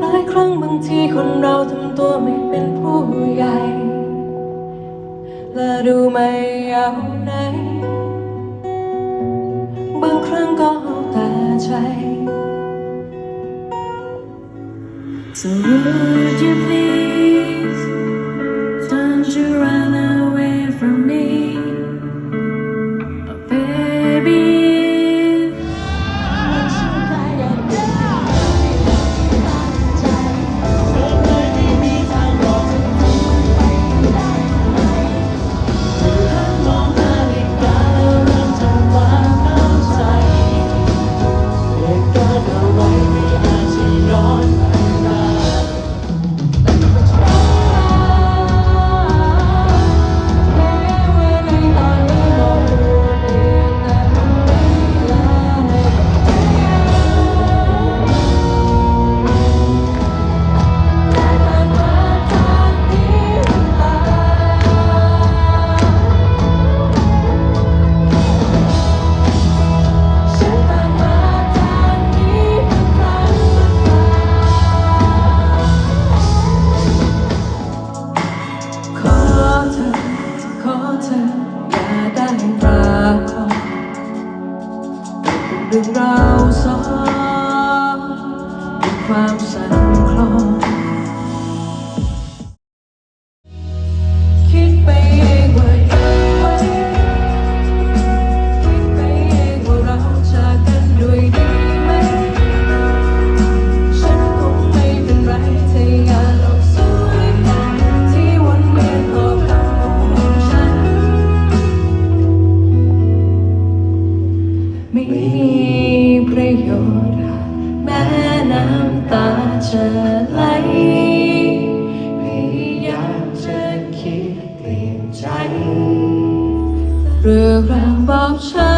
หลายครั้งบางทีคนเราทำตัวไม่เป็นผู้ใหญ่ และดูไม่เอาไหน บางครั้งก็เอาแต่ใจ So would you เป็นเรื่องราวซ้อนเป็นความสั่นคลอน จะไหลพยายามจะคิดเปลี่ยนใจเรื่องราวบอกฉัน